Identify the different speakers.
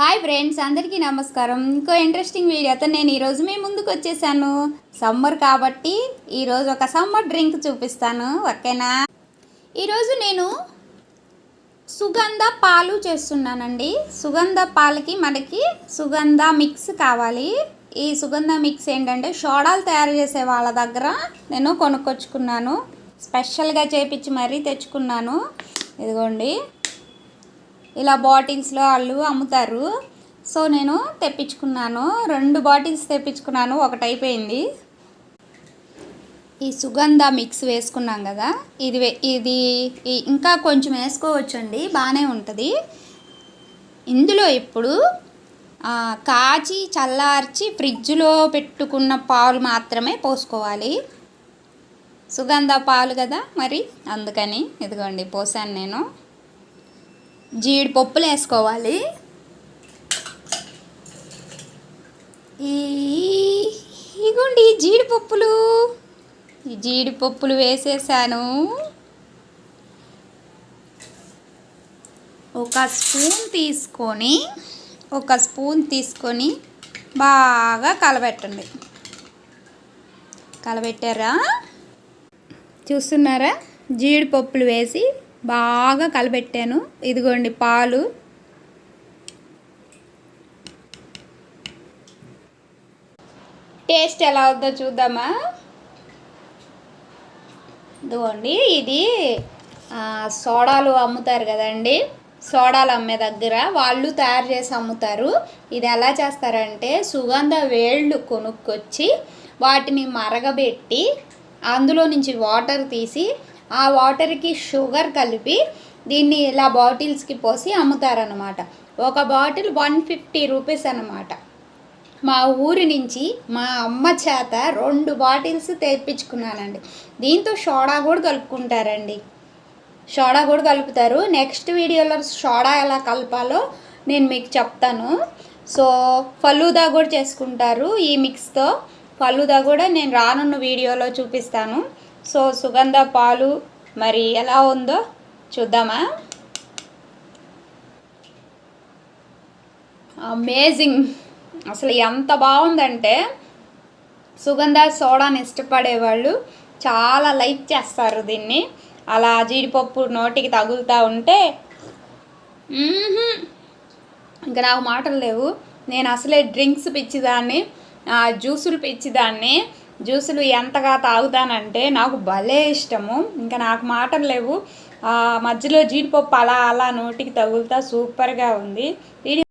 Speaker 1: Hi friends అందరికీ నమస్కారం. ఇంకో ఇంట్రెస్టింగ్ వీడియోతో నేను ఈరోజు మీ ముందుకు వచ్చేసాను. సమ్మర్ కాబట్టి ఈరోజు ఒక సమ్మర్ డ్రింక్ చూపిస్తాను ఓకేనా? ఈరోజు నేను సుగంధ పాలు చేస్తున్నానండి. సుగంధ పాలకి మనకి సుగంధ మిక్స్ కావాలి. ఈ సుగంధ మిక్స్ ఏంటంటే షోడాలు తయారు చేసే వాళ్ళ దగ్గర నేను కొనుక్కొచ్చుకున్నాను. స్పెషల్గా చేపించి మరీ తెచ్చుకున్నాను. ఇదిగోండి. ఇలా బాటిల్స్లో వాళ్ళు అమ్ముతారు. సో నేను తెప్పించుకున్నాను. రెండు బాటిల్స్ తెప్పించుకున్నాను. ఒకటి అయిపోయింది. ఈ సుగంధ మిక్స్ వేసుకున్నాం కదా. ఇది ఇది ఇంకా కొంచెం వేసుకోవచ్చండి. బాగానే ఉంటుంది. ఇందులో ఇప్పుడు కాచి చల్లార్చి ఫ్రిడ్జ్లో పెట్టుకున్న పాలు మాత్రమే పోసుకోవాలి. సుగంధ పాలు కదా మరి? అందుకని ఇదిగోండి పోసాను నేను. జీడిపప్పులు వేసుకోవాలి ఈ ఇగోండి జీడిపప్పులు. ఈ జీడిపప్పులు వేసేసాను. ఒక స్పూన్ తీసుకొని ఒక స్పూన్ తీసుకొని బాగా కలబెట్టండి. కలబెట్టారా? చూస్తున్నారా? జీడిపప్పులు వేసి బాగా కలబెట్టాను. ఇదిగోండి పాలు. టేస్ట్ ఎలా అవుద్దో చూద్దామా? ఇదిగోండి ఇది సోడాలు అమ్ముతారు కదండి. సోడాలు అమ్మే దగ్గర వాళ్ళు తయారు చేసి అమ్ముతారు. ఇది ఎలా చేస్తారంటే సుగంధ వేళ్ళు కొనుక్కొచ్చి వాటిని మరగబెట్టి అందులో నుంచి వాటర్ తీసి ఆ వాటర్కి షుగర్ కలిపి దీన్ని ఇలా బాటిల్స్కి పోసి అమ్ముతారనమాట ఒక బాటిల్ వన్ ఫిఫ్టీ రూపీస్ అనమాట మా ఊరి నుంచి మా అమ్మ చేత రెండు బాటిల్స్ తెప్పించుకున్నానండి. దీంతో సోడా కూడా కలుపుకుంటారండి. సోడా కూడా కలుపుతారు. నెక్స్ట్ వీడియోలో సోడా ఎలా కలపాలో నేను మీకు చెప్తాను. సో ఫలూదా కూడా చేసుకుంటారు ఈ మిక్స్తో. ఫలూదా కూడా నేను రానున్న వీడియోలో చూపిస్తాను. సో సుగంధ పాలు మరి ఎలా ఉందో చూద్దామా? అమేజింగ్ అసలు ఎంత బాగుందంటే సుగంధ సోడాని ఇష్టపడేవాళ్ళు చాలా లైక్ చేస్తారు దీన్ని. అలా జీడిపప్పు నోటికి తగులుతూ ఉంటే ఇంకా నాకు మాటలు లేవు. నేను అసలే డ్రింక్స్ పిచ్చిదాన్ని జ్యూసులు పిచ్చిదాన్ని జ్యూసులు ఎంతగా తాగుతానంటే నాకు భలే ఇష్టము. ఇంకా నాకు మాటలు లేవు. మధ్యలో జీడిపప్పు అలా అలా నోటికి తగులుతా సూపర్గా ఉంది.